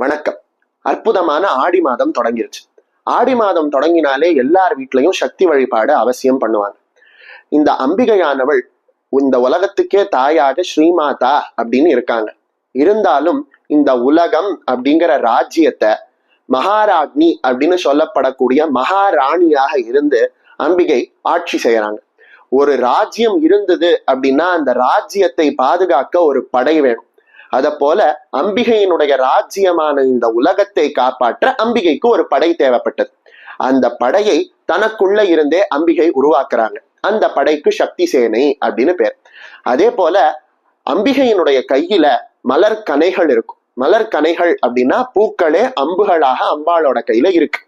வணக்கம். அற்புதமான ஆடி மாதம் தொடங்கிருச்சு. ஆடி மாதம் தொடங்கினாலே எல்லார் வீட்லையும் சக்தி வழிபாடு அவசியம் பண்ணுவாங்க. இந்த அம்பிகையானவள் இந்த உலகத்துக்கே தாயாக ஸ்ரீமாதா அப்படின்னு இருக்காங்க. இருந்தாலும் இந்த உலகம் அப்படிங்கிற ராஜ்யத்தை மகாராஜ்னி அப்படின்னு சொல்லப்படக்கூடிய மகாராணியாக இருந்து அம்பிகை ஆட்சி செய்யறாங்க. ஒரு ராஜ்யம் இருந்தது அப்படின்னா அந்த ராஜ்யத்தை பாதுகாக்க ஒரு படை வேணும். அத போல அம்பிகையினுடைய ராஜ்யமான இந்த உலகத்தை காப்பாற்ற அம்பிகைக்கு ஒரு படை தேவைப்பட்டது. அந்த படையை தனக்குள்ள இருந்தே அம்பிகை உருவாக்குறாங்க. அந்த படைக்கு சக்தி சேனை அப்படின்னு பேர். அதே போல அம்பிகையினுடைய கையில மலர் கனைகள் இருக்கும். மலர் கனைகள் அப்படின்னா பூக்களே அம்புகளாக அம்பாளோட கையில இருக்கு.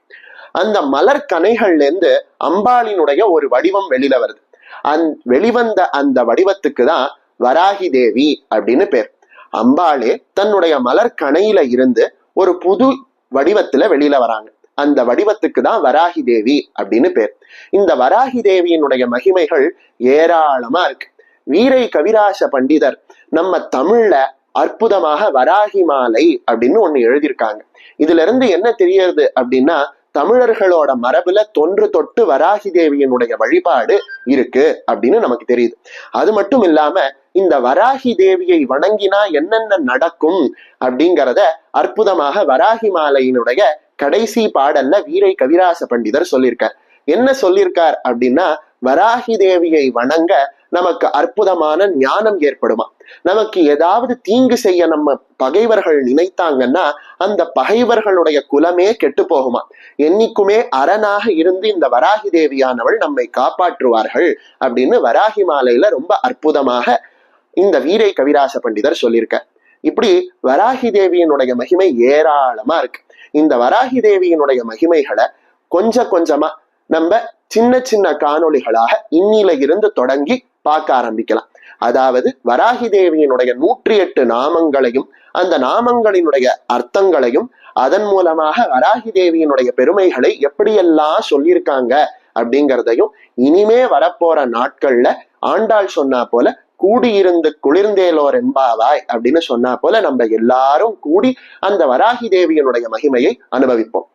அந்த மலர் கனைகள்ல இருந்து அம்பாளினுடைய ஒரு வடிவம் வெளியில வருது. அந் வெளிவந்த அந்த வடிவத்துக்கு தான் வராகி தேவி அப்படின்னு பேர். அம்பாளே தன்னுடைய மலர் கணையில இருந்து ஒரு புது வடிவத்துல வெளியில வராங்க. அந்த வடிவத்துக்கு தான் வராகி தேவி அப்படின்னு பேர். இந்த வராகி தேவியினுடைய மகிமைகள் ஏராளமா இருக்கு. வீரை கவிராச பண்டிதர் நம்ம தமிழ்ல அற்புதமாக வராகி மாலை அப்படின்னு ஒண்ணு எழுதியிருக்காங்க. இதுல இருந்து என்ன தெரியறது அப்படின்னா தமிழர்களோட மரபுல தொன்று தொட்டு வராகி தேவியினுடைய வழிபாடு இருக்கு அப்படின்னு நமக்கு தெரியுது. அது மட்டும் இல்லாம இந்த வராகி தேவியை வணங்கினா என்னென்ன நடக்கும் அப்படிங்கிறத அற்புதமாக வராகி மாலையினுடைய கடைசி பாடல்ல வீரை கவிராச பண்டிதர் சொல்லியிருக்கார். என்ன சொல்லியிருக்கார் அப்படின்னா வராகி தேவியை வணங்க நமக்கு அற்புதமான ஞானம் ஏற்படுமா? நமக்கு ஏதாவது தீங்கு செய்ய நம்ம பகைவர்கள் நினைத்தாங்கன்னா அந்த பகைவர்களுடைய குலமே கெட்டு போகுமா? என்னைக்குமே அரணாக இருந்து இந்த வராகி தேவியானவள் நம்மை காப்பாற்றுவார்கள் அப்படின்னு வராகி மாலையில ரொம்ப அற்புதமாக இந்த வீரை கவிராச பண்டிதர் சொல்லியிருக்க இப்படி வராகி தேவியினுடைய மகிமை ஏராளமா இருக்கு. இந்த வராகி தேவியினுடைய மகிமைகளை கொஞ்சம் கொஞ்சமா நம்ம சின்ன சின்ன காணொளிகளாக இன்னில இருந்து தொடங்கி பார்க்க ஆரம்பிக்கலாம். அதாவது வராகி தேவியினுடைய நூற்றி எட்டு நாமங்களையும் அந்த நாமங்களினுடைய அர்த்தங்களையும் அதன் மூலமாக வராகி தேவியினுடைய பெருமைகளை எப்படியெல்லாம் சொல்லியிருக்காங்க அப்படிங்கிறதையும் இனிமே வரப்போற நாட்கள்ல ஆண்டாள் சொன்னா போல கூடியிருந்து குளிர்ந்தேலோர் என்பாவாய் அப்படின்னு சொன்னா போல நம்ம எல்லாரும் கூடி அந்த வராகி தேவியினுடைய மகிமையை அனுபவிப்போம்.